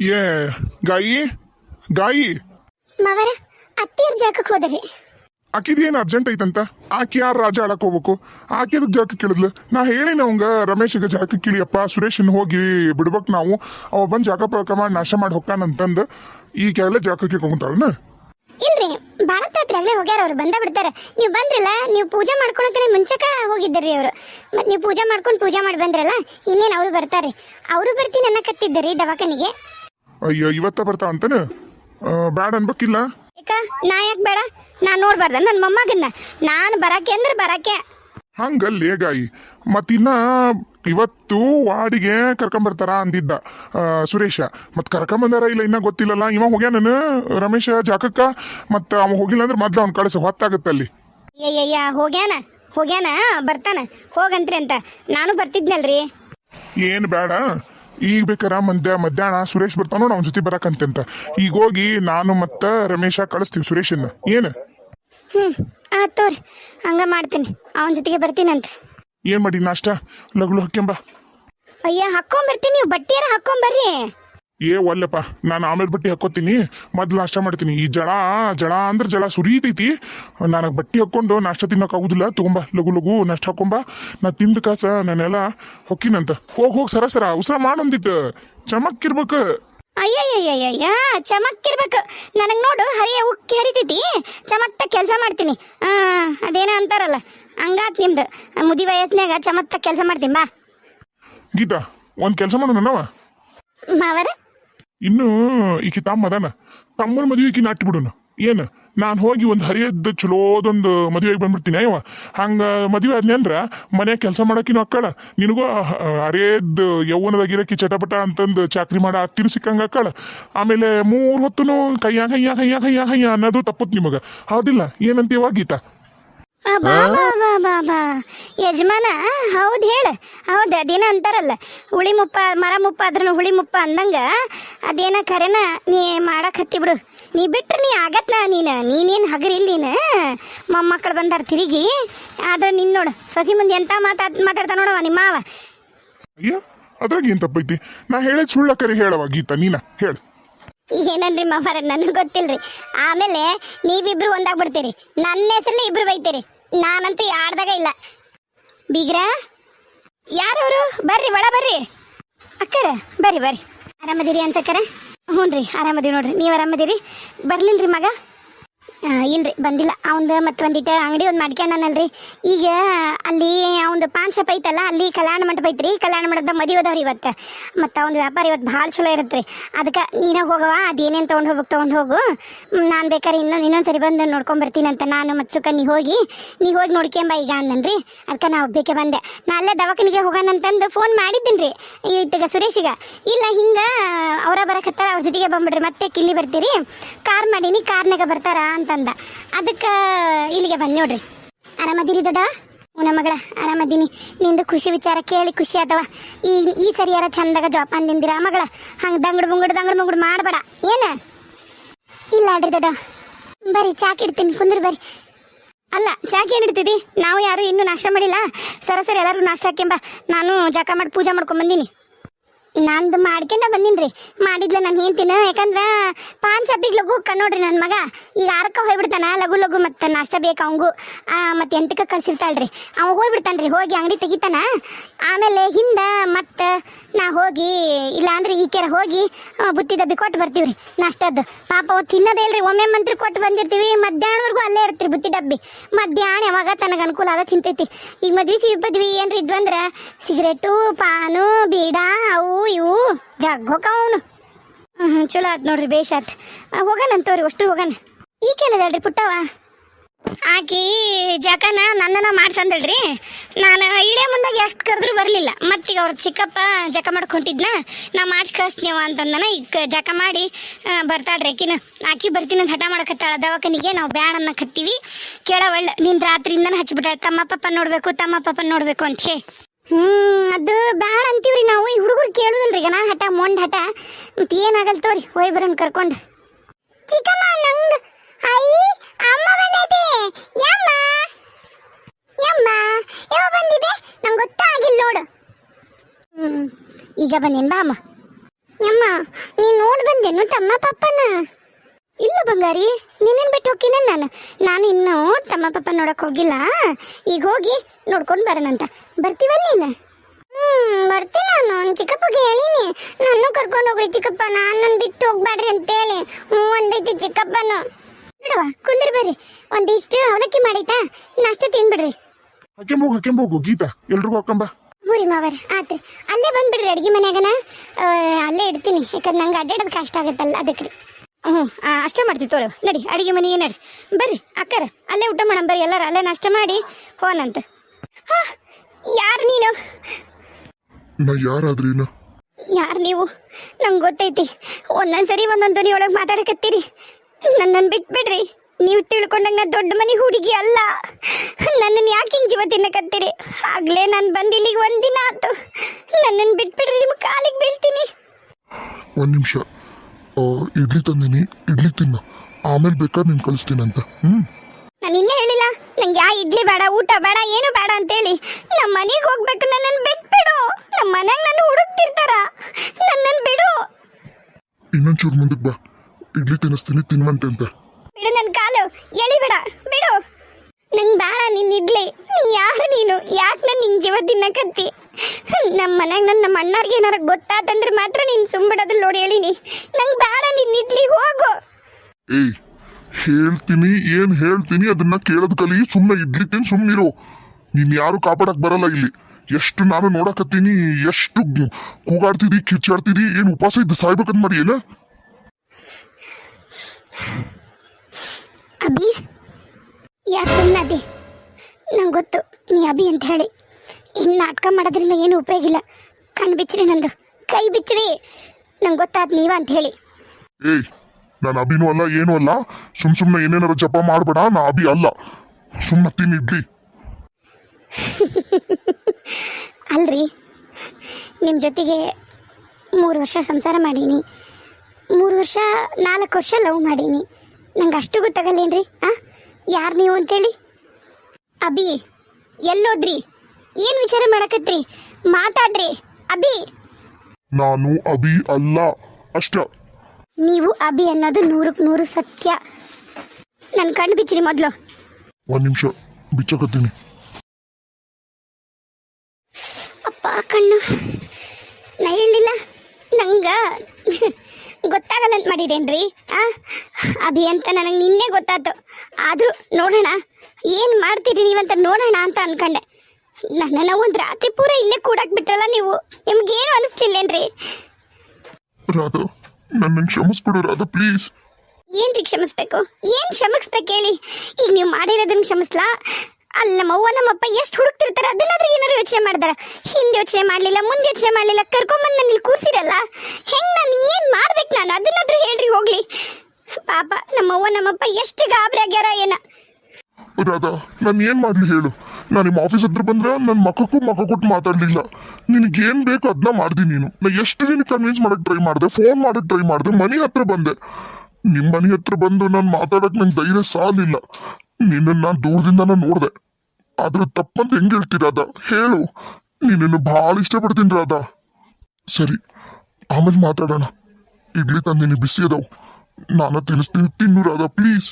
ಏ ಗಾಯಿ? ಗಾಯಿ? ಮಾವರ ಅತ್ತಿಯರ್ ಜಾಗಕ್ಕೆ ಹೋದ್ರಿ. ಆಕಿದೇನು ಅರ್ಜೆಂಟ್ ಐತಂತ? ಆಕಿ ಯಾರು ರಾಜ ಆಳಕ್ ಹೋಗ್ಬೇಕು? ಆಕೆದ ಜಾಕ ಕೇಳಿದ್ಲು? ನಾ ಹೇಳಿನ ಅವಂಗ ರಮೇಶಿಗೆ ಜಾಕ ಕೇಳಿಯಪ್ಪ ಸುರೇಶನ್ ಹೋಗಿ ಬಿಡ್ಬೇಕು ನಾವು. ಅವ ಬಂದ್ ಜಾಕ ಪಳಕ ಮಾಡಿ ನಾಶ ಮಾಡಿ ಹೊಕ್ಕಾನಂತಂದು ಈಗೆಲ್ಲ ಜಾಕಕ್ಕೆ ಹೋಗ್ತಾಳನ ಇಲ್ರಿ ಭಾರತ ಹತ್ರಲ್ಲೇ ಹೋಗ್ಯಾರ ಅವ್ರು ಬಂದ ಬಿಡ್ತಾರೆ. ನೀವು ಬಂದ್ರಲ್ಲ ನೀವು ಪೂಜೆ ಮಾಡ್ಕೊಳಕನೆ ಮುಂಚಕ ಹೋಗಿದ್ದರಿ ಅವರು. ಮತ್ತೆ ನೀವು ಪೂಜೆ ಮಾಡ್ಕೊಂಡು ಪೂಜೆ ಮಾಡಿ ಬಂದ್ರಲ್ಲ ಇನ್ನೇನು ಅವರು ಬರ್ತಾರೆ ಅವರು ಬರ್ತೀನಿ ಅನ್ನಕತ್ತಿದ್ದರಿ ದವಾಖಾನಿಗೆ. ಅಯ್ಯೋ ಇವತ್ತ ಬರ್ತಾ ಅಂತಾನೆ? ಬ್ಯಾಡ ಅನ್ಬೇಕಿಲ್ಲ? ಏಕಾ ನಾ ಯಾಕೆ ಬೇಡ? ನಾ ನೋಡ್ಬಾರ್ದ ನನ್ನ ಮೊಮ್ಮಗನ್ನ. ನಾನು ಬರಕ್ಕೆ ಅಂದ್ರೆ ಬರಕ್ಕೆ. ಹಂಗಲ್ಲೇ ಗಾಯಿ ಮತ್ತಿನ್ನ ಇವತ್ತು ವಾಡಿಗೆ ಕರ್ಕೊಂಬರ್ತಾರ ಅಂದಿದ್ದ ಸುರೇಶ. ಮತ್ ಕರ್ಕೊಂಬಂದಾರ ಇಲ್ಲ ಇನ್ನ ಗೊತ್ತಿಲ್ಲಲ್ಲ? ಇವ ಹೋಗ್ಯಾನ ರಮೇಶ ಜಾಕಕ್ಕ? ಮತ್ತ ಅವ ಹೋಗಿಲ್ಲ ಅಂದ್ರೆ ಮೊದ್ಲು ಅವ್ನು ಕಳಿಸ ಹೊತ್ತಾಗತ್ತೆ ಅಲ್ಲಿ. ಅಯ್ಯಯ್ಯ ಹೋಗ್ಯಾನ ಹೋಗ್ಯಾನ ಬರ್ತಾನ. ಹೋಗಂತ್ರಿ ಅಂತ. ನಾನು ಬರ್ತಿದ್ನಲ್ರಿ. ಏನ್ ಬೇಡ? ಈಗ ಬೇಕಾರ ಮಧ್ಯ ಮಧ್ಯಾಹ್ನ ಸುರೇಶ್ ಬರ್ತಾನೋ ಅವನ ಜೊತೆ ಬರಕಂತೆ ಈಗ ಹೋಗಿ ನಾನು ಮತ್ತ ರಮೇಶ ಕಳಿಸ್ತೀವಿ ಸುರೇಶನ್ನ. ಏನು? ಹ್ಞೂ ಆತ್ ತೋರಿ ಹಂಗ ಮಾಡ್ತೀನಿ. ಅವನ ಜೊತೆಗೆ ಬರ್ತೀನಂತ. ಏನ್ ಮಾಡಿ ನಾಷ್ಟ? ಲಗ್ಲು ಹಾಕ್ಯಂಬ. ಅಯ್ಯ ಹಾಕೊಂಬರ್ತೀನಿ ನೀವು ಹಾಕೊಂಡ್ ಹಾಕೊಂಬರ್ರಿ ಏ ಒಲ್ಲಪ್ಪ ನಾನು ಆಮೇಲೆ ಬಟ್ಟೆ ಹಾಕೋತೀನಿ ಮೊದ್ಲು ನಾಷ್ಟ ಮಾಡ್ತೀನಿ. ಈ ಜಳ ಜಳ ಅಂದ್ರೆ ಜಳ ಸುರಿತೈತಿ. ನನಗೆ ಬಟ್ಟೆ ಹಾಕ್ಕೊಂಡು ನಾಷ್ಟ ತಿನ್ನೋಕ್ಕಾಗೋದಿಲ್ಲ ತಗೊಂಬ ಲಘು ಲಘು ನಾಷ್ಟ ಹಾಕೊಂಬ ನಾ ತಿಂದ ಕಾಸ ನಾನೆಲ್ಲ ಹೊಕ್ಕಿನಂತ. ಹೋಗಿ ಹೋಗಿ ಸರ ಸರ ಉಸಿರ ಮಾಡೊಂದಿಟ್ಟು ಚಮಕ್ಕಿರ್ಬೇಕು. ಅಯ್ಯಯ್ಯಯ್ಯಯ್ಯ ಚಮಕ್ಕಿರ್ಬೇಕು. ನನಗೆ ನೋಡು ಹರಿಯ ಉಕ್ಕಿ ಹರಿತೈತಿ. ಚಮತ್ತ ಕೆಲಸ ಮಾಡ್ತೀನಿ. ಆ, ಅದೇನೋ ಅಂತಾರಲ್ಲ ಹಂಗಾತ್ ನಿಮ್ದು. ಮುದಿ ವಯಸ್ಸಿನಾಗ ಚಮತ್ತ ಕೆಲಸ ಮಾಡ್ತೀನಿ ಬಾ. ಗೀತಾ ಒಂದು ಕೆಲಸ ಮಾಡೋಣ ಮಾವರ? ಇನ್ನು ಈಕಿ ತಮ್ಮ ಅದಾನ. ತಮ್ಮನ ಮದುವೆ ನಾಟಿ ಬಿಡೋಣ ಏನು? ನಾನು ಹೋಗಿ ಒಂದು ಹರಿಯದ ಚಲೋದೊಂದು ಮದುವೆಗೆ ಬಂದ್ಬಿಡ್ತೀನಿ ಅಯ್ಯವ ಹಂಗ ಮದುವೆ ಆದ್ನಿ ಮನೆ ಕೆಲಸ ಮಾಡಕಿನ ಅಕ್ಕಳ. ನಿನಗೂ ಹರಿಯದ್ ಯೌವನದಾಗಿರಕಿ ಚಟಪಟ ಅಂತಂದು ಚಾಕ್ರಿ ಮಾಡ ಹತ್ತಿರ ಸಿಕ್ಕಂಗ ಅಕ್ಕಳ. ಆಮೇಲೆ ಮೂರು ಹೊತ್ತುನು ಕೈಯ ಕೈಯ ಕೈಯ ಕೈಯ ಕೈಯ ಅನ್ನೋದು ತಪ್ಪುತ್ತೆ ನಿಮಗೆ. ಹೌದಿಲ್ಲ? ಏನಂತೀವ ಗೀತಾ? ಬಾ ಬಾ ಬಾ ಬಾ ಯಜಮಾನ ಹೌದು ಹೇಳ. ಹೌದು ಅದೇನ ಅಂತಾರಲ್ಲ. ಹುಳಿ ಮುಪ್ಪ ಮರ ಮುಪ್ಪ ಅದ್ರನ್ನ ಹುಳಿ ಮುಪ್ಪ ಅಂದಂಗ ಅದೇನ ಖರೇನ ನೀ ಮಾಡಕ್ ಹತ್ತಿ ಬಿಡು. ನೀ ಬಿಟ್ರೆ ನೀ ಆಗತ್ನ ನೀನು? ನೀನೇನು ಹಗರಿಲ್ಲ ನೀನು? ಮೊಮ್ಮಕ್ಕಳು ಬಂದಾರ ತಿರುಗಿ. ಆದ್ರೆ ನಿನ್ ನೋಡು ಸಸಿ ಮುಂದೆ ಎಂತ ಮಾತಾಡ್ ಮಾತಾಡ್ತಾ ನೋಡವ ನಿಮ್ಮ ಮಾವ. ಅಯ್ಯ ಅದ್ರಾಗ ಏನ್ ತಪ್ಪೈತಿ? ನಾ ಹೇಳೋದು ಸುಳ್ಳ ಕರೆ ಹೇಳವ ಗೀತಾ ನೀನ ಹೇಳು. ಏನನ್ರಿ ಮಾವಾರ, ನನಗೆ ಗೊತ್ತಿಲ್ರಿ. ಆಮೇಲೆ ನೀವಿಬ್ರು ಒಂದಾಗ್ಬಿಡ್ತೀರಿ. ನನ್ನ ಹೆಸರಲ್ಲಿ ಇಬ್ರು ಬೈತೀರಿ. ನಾನಂತೂ ಯಾರ್ದಾಗ ಇಲ್ಲ. ಬೀಗ್ರ, ಯಾರವರು? ಬರ್ರಿ, ಒಳ ಬರ್ರಿ. ಅಕ್ಕರ, ಬರ್ರಿ ಬರ್ರಿ. ಆರಾಮದಿರಿ ಅನ್ಸಕ್ಕರ? ಹ್ಞೂ ರೀ ಆರಾಮದೀವಿ ನೋಡ್ರಿ. ನೀವು ಆರಾಮದಿರಿ? ಬರ್ಲಿಲ್ರಿ ಮಗ? ಇಲ್ರಿ, ಬಂದಿಲ್ಲ. ಅವಂದು ಮತ್ತೆ ಒಂದಿಟ್ಟು ಅಂಗಡಿ ಒಂದು ಮಾಡ್ಕೊಂಡನಲ್ರಿ ಈಗ ಅಲ್ಲಿ ಅವಂದು ಪಾನ್ ಶಾಪ್ ಐತಲ್ಲ, ಅಲ್ಲಿ ಕಲ್ಯಾಣ ಮಂಟಪ ಐತ್ರಿ. ಕಲ್ಯಾಣ ಮಂಟಪದ ಮದುವೆ ಅದಾವ್ರಿ ಇವತ್ತು. ಮತ್ತು ಅವ್ನ ವ್ಯಾಪಾರ ಇವತ್ತು ಭಾಳ ಚಲೋ ಇರುತ್ತೆ ಅದಕ್ಕೆ ನೀನೇ ಹೋಗವ ಅದೇನೇನು ತೊಗೊಂಡು ಹೋಗ್ಬೇಕು ತೊಗೊಂಡು ಹೋಗು. ನಾನು ಬೇಕಾದ್ರೆ ಇನ್ನೊಂದು ಇನ್ನೊಂದು ಸರಿ ಬಂದು ನೋಡ್ಕೊಂಡ್ ಬರ್ತೀನಿ ಅಂತ ನಾನು ಸುಖ ನೀ ಹೋಗಿ ನೀ ಹೋಗಿ ನೋಡ್ಕೊಂಬ ಈಗ ಅಂದನ್ರಿ. ಅದಕ್ಕೆ ನಾ ಒಬ್ಬಕ್ಕೆ ಬಂದೆ. ನಾ ಅಲ್ಲೇ ದವಾಖಾನಿಗೆ ಹೋಗೋಣ ಅಂತಂದು ಫೋನ್ ಮಾಡಿದ್ದೀನಿ ರೀ ಇತ್ತಗ ಸುರೇಶಿಗೆ. ಇಲ್ಲ, ಹಿಂಗೆ ಅವರ ಬರಕತ್ತಾರ ಅವ್ರ ಜೊತೆಗೆ ಬಂದ್ಬಿಡ್ರಿ. ಮತ್ತೆ ಕಿಲ್ಲಿ ಬರ್ತೀರಿ. ಕಾರ್ ಮಾಡೀನಿ, ಕಾರ್ನಾಗ ಬರ್ತಾರ ಅಂತಂದ. ಅದಕ್ಕೆ ಇಲ್ಲಿಗೆ ಬಂದು ನೋಡ್ರಿ. ಆರಾಮದಿರಿ ದೊಡ್ಡ ಉನ ಮಗಳ, ಆರಾಮದೀನಿ. ನಿಂದು ಖುಷಿ ವಿಚಾರ ಕೇಳಿ ಖುಷಿ ಆದವ. ಈ ಈ ಸರಿ ಯಾರ ಚಂದಾಗ ಜಾಪ್ ಅಂದಿಂದಿರ ಮಗಳ, ಹಂಗೆ ದಂಗಡು ಮುಂಗಡು ದಂಗಡು ಮುಂಗಡು ಮಾಡಬೇಡ. ಏನ? ಇಲ್ಲ ಅಡ್ರಿ ದೊಡ್ಡ ಬರ್ರಿ ಚಾಕ್ ಇಡ್ತೀನಿ ಕುಂದ್ರಿ ಬರ್ರಿ. ಅಲ್ಲ ಚಾಕ್ ಏನು ಇಡ್ತಿದಿ? ನಾವು ಯಾರು ಇನ್ನೂ ನಾಷ್ಟ ಮಾಡಿಲ್ಲ? ಸರ ಸರಿ ಎಲ್ಲರೂ ನಾಷ್ಟ ಹಾಕೆಂಬ ನಾನು ಜಾಕ ಮಾಡಿ ಪೂಜೆ ಮಾಡ್ಕೊಂಡ್ ಬಂದೀನಿ. ನಂದು ಮಾಡ್ಕೊಂಡ ಬಂದೀನಿ ರೀ ಮಾಡಿದ್ಲ ನಾನು ಹೇಳ್ತೀನಿ ಯಾಕಂದ್ರೆ ಪಾನ್ ಶಾಪಿಗೆ ಲಘು ಕ ನೋಡ್ರಿ ನನ್ನ ಮಗ. ಈಗ ಆರಕ್ಕೆ ಹೋಗ್ಬಿಡ್ತಾನ ಲಘು ಲಘು ಮತ್ತು ನಾಷ್ಟ ಬೇಕು ಅವಂಗೂ. ಮತ್ತು ಎಂಟಕ್ಕೆ ಕಳ್ಸಿರ್ತಾಳ್ರಿ. ಅವ ಹೋಗ್ಬಿಡ್ತಾನೆ ರೀ ಹೋಗಿ ಅಂಗಡಿ ತೆಗಿತಾನ. ಆಮೇಲೆ ಹಿಂದೆ ಮತ್ತು ನಾ ಹೋಗಿ ಇಲ್ಲ ಅಂದ್ರೆ ಈಕೆರ ಹೋಗಿ ಬುತ್ತಿ ಡಬ್ಬಿ ಕೊಟ್ಟು ಬರ್ತೀವಿ ರೀ ನಾಷ್ಟದ್ದು. ಪಾಪ ಅವ್ ತಿನ್ನೋದೇ ಇಲ್ರಿ. ಒಮ್ಮೆ ಮಂತ್ರಿ ಕೊಟ್ಟು ಬಂದಿರ್ತೀವಿ. ಮಧ್ಯಾಹ್ನವರೆಗೂ ಅಲ್ಲೇ ಇರ್ತೀರಿ ಬುತ್ತಿ ಡಬ್ಬಿ ಮಧ್ಯಾಹ್ನ ಯಾವಾಗ ತನಗೆ ಅನುಕೂಲ ಆಗ ತಿಂತೈತಿ. ಈಗ ಮದ್ವೆ ಸಿಗ್ಬದ್ವಿ ಏನ್ರಿ ಇದ್ವಂದ್ರೆ, ಸಿಗರೇಟು, ಪಾನು, ಬೀಡ, ಅವು ಇವು? ಜಗ್ ಅವನು. ಹ್ಞೂ ಚಲೋ ಆತ್ ನೋಡ್ರಿ ಬೇಷ್ ಆತ್ ಆ, ಹೋಗೋಣ ಅಂತವ್ರಿ ಅಷ್ಟ್ರು ಹೋಗೋಣ. ಈ ಕೇಳದಲ್ರಿ ಪುಟ್ಟವ ಆಕಿ ಜಕನ ನನ್ನನ್ನ ಮಾಡ್ಸಂದಳ್ರಿ. ನಾನು ಇಡೇ ಮುಂದಾಗ ಎಷ್ಟು ಕರೆದ್ರು ಬರಲಿಲ್ಲ. ಮತ್ತೀಗ ಅವ್ರ ಚಿಕ್ಕಪ್ಪ ಜಕ ಮಾಡ್ಕೊಂಟಿದ್ನ ನಾ ಮಾಡ್ಸಿ ಕಳಿಸ್ತೀವ ಅಂತಂದನ. ಈಗ ಜಕ ಮಾಡಿ ಬರ್ತಾಳ್ರಿ ಆಕಿನ. ಆಕಿ ಬರ್ತೀನಿ ಅಂತ ಹಠ ಮಾಡಕತ್ತಾಳ. ದವಾಖಾನಿಗೆ ನಾವು ಬ್ಯಾಡ ಕೇಳ ಕೇಳವಳ್ಳ ನಿನ್ ರಾತ್ರಿಯಿಂದನ ಹಚ್ಬಿಟ್ಟಾಳ. ತಮ್ಮ ಪಪ್ಪ ನೋಡಬೇಕು ತಮ್ಮ ಪಪ್ಪ ನೋಡಬೇಕು ಅಂತ ಹೇಳಿ. ಹ್ಞೂ ಅದು ಬ್ಯಾಡ ಅಂತೀವ್ರಿ ನಾವು ಈ ಹುಡುಗರು ಕೇಳುದಿಲ್ರಿ ಈಗ ನಾ ಹಠ ಮೊಂಡ್ ಹಠ ಮತ್ತೆ ಏನಾಗಲ್ ತೋರಿ? ಹೋಯ್ ಬರೋನ್ ಕರ್ಕೊಂಡು. ಚಿಕ್ಕಮ್ಮ, ನಂಗ್ ಐ, ಅಮ್ಮ ಬಂದೈತೆ. ಯಮ್ಮ. ಯಮ್ಮ. ಯಾವ ಬಂದಿದೆ. ನಂಗೆ ಗೊತ್ತಾಗಿಲ್ಲ ನೋಡು. ಹ್ಮ್. ಈಗ ಬನ್ನಿ, ಬಾ ಅಮ್ಮ. ಯಮ್ಮ, ನೀನ್ ನೋಡಿ ಬಂದೇನು ತಮ್ಮ ಪಪ್ಪನ? ಇಲ್ಲ ಬಂಗಾರಿ ನೀನೇನ್ ಬಿಟ್ಟು ಹೋಗಿನ ನಾನು. ನಾನು ಇನ್ನೂ ತಮ್ಮ ಪಪ್ಪ ನೋಡಕ್ಕೆ ಹೋಗಿಲ್ಲ. ಈಗ ಹೋಗಿ ನೋಡ್ಕೊಂಡು ಬರೋಣಂತ. ಬರ್ತೀವಲ್ಲ ನೀನು? ಹ್ಮ್ ಬರ್ತೀನಿ ನಾನು. ಚಿಕ್ಕಪ್ಪಗೆ ಹೇಳಿನಿ. ನಾನು ಕರ್ಕೊಂಡು ಹೋಗ್ರಿ ಚಿಕ್ಕಪ್ಪ. ನಾನು ಬಿಟ್ಟು ಹೋಗ್ಬೇಡ್ರಿ ಅಂತೇಳಿ. ಹ್ಞೂ ಒಂದೈತಿ ಚಿಕ್ಕಪ್ಪನು. ಬಿಡವ ಕುಂದ್ರಿ ಬರ್ರಿ. ಒಂದಿಷ್ಟು ಅವಲಕ್ಕಿ ಮಾಡೈತಾ ನಾಷ್ಟ ತಿನ್ಬಿಡ್ರಿ. ಹಾಕೆಂಬೋಗು ಹಾಕೆಂಬೋಗು ಗೀತಾ. ಎಲ್ರಿಗೂ ಹಾಕೊಂಬ. ಹೂರಿ ಮಾವರ್ ಆತ್ರಿ. ಅಲ್ಲೇ ಬಂದ್ಬಿಡ್ರಿ ಅಡ್ಗೆ ಮನ್ಯಾಗನ. ಅಲ್ಲೇ ಇಡ್ತೀನಿ. ಯಾಕಂದ್ರೆ ನಂಗೆ ಅಡ್ಡಾಡೋದು ಕಷ್ಟ ಆಗುತ್ತಲ್ಲ ಅದಕ್ಕೆ ರೀ. ಹ್ಞೂ ಅಷ್ಟೇ ಮಾಡ್ತೀವಿ ತೋರು. ನಡಿ ಅಡಿಗೆ ಮನೆ ನಡ್ರಿ. ಬರ್ರಿ ಅಕ್ಕರ ಅಲ್ಲೇ ಊಟ ಮಾಡೋಣ ಬರ್ರಿ. ಎಲ್ಲರೂ ಅಲ್ಲೇ ನಾಷ್ಟ ಮಾಡಿ ಹೋನಂತ. ಯಾರು ನೀನು? ನಾ ಯಾರಾದ್ರೀನ ಯಾರು ನೀವು? ನಂಗೆ ಗೊತ್ತೈತಿ. ಒಂದೊಂದ್ಸರಿ ಒಂದೊಂದು ಧ್ವನಿಯೊಳಗೆ ಮಾತಾಡಕತ್ತೀರಿ. ನನ್ನನ್ನು ಬಿಟ್ಬಿಡ್ರಿ. ನೀವು ತಿಳ್ಕೊಂಡಂಗೆ ನಾ ದೊಡ್ಡ ಮನೆ ಹುಡುಗಿ ಅಲ್ಲ. ನನ್ನನ್ನು ಯಾಕೆ ಹಿಂಗೆ ಜೀವ ತಿನ್ನಕತ್ತೀರಿ? ಆಗ್ಲೇ ನಾನು ಬಂದು ಇಲ್ಲಿಗೆ ಒಂದಿನ ಆತು. ನನ್ನನ್ನು ಬಿಟ್ಬಿಡ್ರಿ ನಿಮ್ಮ ಕಾಲಿಗೆ ಬೀಳ್ತೀನಿ. ಒಂದು ನಿಮಿಷ. ಇಡ್ಲಿ ತಂದಿನಿ. ಇಡ್ಲಿ ತಿನ್ನ. ಆಮೇಲೆ ಬೇಕಾದ್ರೆ ನಿನ್ ಕಳಿಸ್ತೀನಂತ ಹ್ಞೂ ನಾನು ಇನ್ನೇ ಹೇಳಿಲ್ಲ. ನಂಗೆ ಯಾ ಇಡ್ಲಿ ಬೇಡ ಊಟ ಬೇಡ ಏನು ಬೇಡ ಅಂತೇಳಿ. ನಮ್ಮ ಮನೆಗೆ ಹೋಗ್ಬೇಕು ನನ್ನನ್ನು ಬಿಟ್ಬಿಡು. ನಮ್ಮ ಮನ್ಯಾಗ ನನ್ನ ಹುಡುಕ್ತಿರ್ತಾರ. ನನ್ನನ್ನು ಬಿಡು. ಇನ್ನೊಂಚೂರು ಮುಂದಕ್ಕೆ ಬಾ. ಇಡ್ಲಿ ತಿನ್ನಿಸ್ತೀನಿ ತಿನ್ವಂತೆ ಅಂತ. ಬಿಡು ನನ್ನ ಕಾಲು. ಎಳಿಬೇಡ. ಬಿಡು. ನಂಗೆ ಬೇಡ ನಿನ್ನ ಇಡ್ಲಿ. ನೀ ಯಾರು ನೀನು? ಯಾಕೆ ನನ್ನ ನಿನ್ನ ಜೀವ ತಿನ್ನಕತ್ತಿ? ನಮ್ಮ ಮನ್ಯಾಗ ನನ್ನ ನಮ್ಮ ಅಣ್ಣಾರ್ಗೆ ಏನಾರ ಗೊತ್ತಾತಂದ್ರೆ ಮಾತ್ರ ನೀನು ಸುಮ್ಬಿಡೋದಿಲ್ಲ ನೋಡಿ ಹೇಳಿನಿ ನಂಗೆ ಬೇಡ ನಿನ್ನ ಇಡ್ಲಿ. ಹೋಗು. ಏಯ್ ಹೇಳ್ತೀನಿ ಏನು ಹೇಳ್ತೀನಿ ಅದನ್ನ ಕೇಳೋದ್ ಕಲಿ ಸುಮ್ಮನೆ ಇಡ್ಲಿ ತಿನ್ ಸುಮ್ಮನಿರು ನೀನ್ ಯಾರು ಕಾಪಾಡಕ್ಕೆ ಬರಲ್ಲ ಇಲ್ಲಿ. ಎಷ್ಟು ನಾನು ನೋಡಕತ್ತೀನಿ ಎಷ್ಟು ಕೂಗಾಡ್ತಿದಿ ಕಿರ್ಚಾಡ್ತಿದಿ ಏನ್ ಉಪವಾಸ ಇದ್ದು ಸಾಯ್ಬೇಕಂತ ಮಾಡಿ ಏನ? ಅಭಿ ಯಾಕೆ ನಂಗೆ ಗೊತ್ತು ನೀ ಅಭಿ ಅಂತ ಹೇಳಿ. ಇನ್ನು ನಾಟಕ ಮಾಡೋದ್ರಿಂದ ಏನು ಉಪಯೋಗ ಇಲ್ಲ. ಕಣ್ಣು ಬಿಚ್ಚ್ರಿ ನಂದು ಕೈ ಬಿಚ್ಚ್ರಿ. ನಂಗೆ ಗೊತ್ತಾದ್ ನೀವ ಅಂತ ಹೇಳಿ. ಏಯ್ ನಾನು ಅಭಿನೂ ಅಲ್ಲ ಏನೂ ಅಲ್ಲ. ಸುಮ್ ಸುಮ್ಮನೆ ಏನೇನಾರ ಜಪ ಮಾಡಬೇಡ ನಾ ಅಭಿ ಅಲ್ಲ. ಸುಮ್ಮನೆ ತಿನ್ ಇಡ್ಲಿ. ಅಲ್ರಿ. ನಿಮ್ಮ ಜೊತೆಗೆ ಮೂರು ವರ್ಷ ಸಂಸಾರ ಮಾಡೀನಿ. ಮೂರು ವರ್ಷ ನಾಲ್ಕು ವರ್ಷ ಲವ್ ಮಾಡೀನಿ. ನಂಗೆ ಅಷ್ಟು ಗೊತ್ತಾಗಲ್ಲೇನ್ರಿ? ಆ? ಯಾರು ನೀವು ಅಂತೇಳಿ? ಅಭಿ ಎಲ್ಲೋದ್ರಿ? ಏನು ವಿಚಾರ ಮಾಡಕತ್ರಿ? ಮಾತಾಡ್ರಿ ಅಭಿ. ನಾನು ಅಭಿ ಅಲ್ಲ ಅಷ್ಟ. ನೀವು ಅಭಿ ಅನ್ನೋದು ನೂರಕ್ಕೆ ನೂರು ಸತ್ಯ. ನನ್ನ ಕಣ್ಣು ಬಿಚ್ಚಿರಿ ಮೊದಲು. ಒಂದು ನಿಮಿಷ ಬಿಚ್ಚಕತ್ತೀನಿ. ಕಣ್ಣು. ನಾ ಹೇಳಿಲ್ಲ. ನಂಗೆ ಗೊತ್ತಾಗಲ್ಲ ಅಂತ ಮಾಡಿದೇನ್ರಿ ಆ? ಅಭಿ ಅಂತ ನನಗೆ ನಿನ್ನೆ ಗೊತ್ತಾಯ್ತು. ಆದರೂ ನೋಡೋಣ. ಏನು ಮಾಡ್ತೀರಿ ನೀವಂತ ನೋಡೋಣ ಅಂತ ಅನ್ಕೊಂಡೆ. ನನ್ನನ್ನು ಒಂದು ರಾತ್ರಿ ಪೂರ ಇಲ್ಲೇ ಕೂಡಾಕ್ ಬಿಟ್ರಲ್ಲ ನೀವು? ನಿಮ್ಗೇನು ಅನಿಸ್ತಿಲ್ಲೇನ್ರಿ? ರಾಧಾ ನನ್ನ ಕ್ಷಮಿಸ್ಬಿಡು ರಾಧಾ ಪ್ಲೀಸ್. ಏನ್ರಿ ಕ್ಷಮಿಸ್ಬೇಕು? ಏನ್ ಕ್ಷಮಿಸ್ಬೇಕು ಹೇಳಿ? ಈಗ ನೀವು ಮಾಡಿರೋದನ್ನ ಕ್ಷಮಿಸ್ಲಾ? ಅಲ್ಲಿ ನಮ್ಮವ್ವ ನಮ್ಮಪ್ಪ ಎಷ್ಟು ಹುಡುಕ್ತಿರ್ತಾರೆ, ಅದನ್ನಾದ್ರೂ ಏನಾದ್ರು ಯೋಚನೆ ಮಾಡ್ದಾರ? ಹಿಂದೆ ಯೋಚನೆ ಮಾಡಲಿಲ್ಲ, ಮುಂದೆ ಯೋಚನೆ ಮಾಡಲಿಲ್ಲ, ಕರ್ಕೊಂಬಂದು ನನ್ನ ಇಲ್ಲಿ ಕೂರ್ಸಿರಲ್ಲ? ಹೆಂಗ್ ನಾನು ಏನು ಮಾಡ್ಬೇಕು ನಾನು? ಅದನ್ನಾದ್ರೂ ಹೇಳ್ರಿ, ಹೋಗ್ಲಿ. ಪಾಪ, ನಮ್ಮವ್ವ, ನಮ್ಮಪ್ಪ ಎಷ್ಟು ಗಾಬರಿ ಆಗ್ಯಾರ ಏನ? ರಾಧಾ, ನಾನು ಏನು ಮಾಡಲಿ ಹೇಳು? ನಾನು ನಿಮ್ಮ ಆಫೀಸ್ ಹತ್ರ ಬಂದ್ರೆ ನನ್ನ ಮಕ್ಕಕ್ಕೂ ಮಕ್ಕ ಕೊಟ್ಟು ಮಾತಾಡಲಿಲ್ಲ. ನಿನಗೇನು ಬೇಕು ಅದನ್ನ ಮಾಡ್ದಿ ನೀನು. ನಾ ಎಷ್ಟು ದಿನ ಕನ್ವಿನ್ಸ್ ಮಾಡಕ್ಕೆ ಟ್ರೈ ಮಾಡಿದೆ ಫೋನ್ ಮಾಡಕ್ಕೆ ಟ್ರೈ ಮಾಡಿದೆ, ಮನೆ ಹತ್ರ ಬಂದೆ. ನಿಮ್ಮ ಮನೆ ಹತ್ರ ಬಂದು ನಾನು ಮಾತಾಡಕ್ಕೆ ನಂಗೆ ಧೈರ್ಯ ಸಾಲಿಲ್ಲ. ನಿನ್ನನ್ನು ನಾನು ದೂರದಿಂದ ನೋಡಿದೆ. ಆದ್ರೆ ತಪ್ಪಂತ ಹೆಂಗೆ ಹೇಳ್ತೀರಾದ ಹೇಳು. ನೀನನ್ನು ಭಾಳ ಇಷ್ಟಪಡ್ತೀನಿ ರಾಧ. ಸರಿ, ಆಮೇಲೆ ಮಾತಾಡೋಣ. ಇಡ್ಲಿ ತಂದಿನಿ, ಬಿಸಿ ಅದಾವು. ನಾನು ತಿನ್ನಿಸ್ತೀನಿ ತಿನ್ನು ರಾಧ ಪ್ಲೀಸ್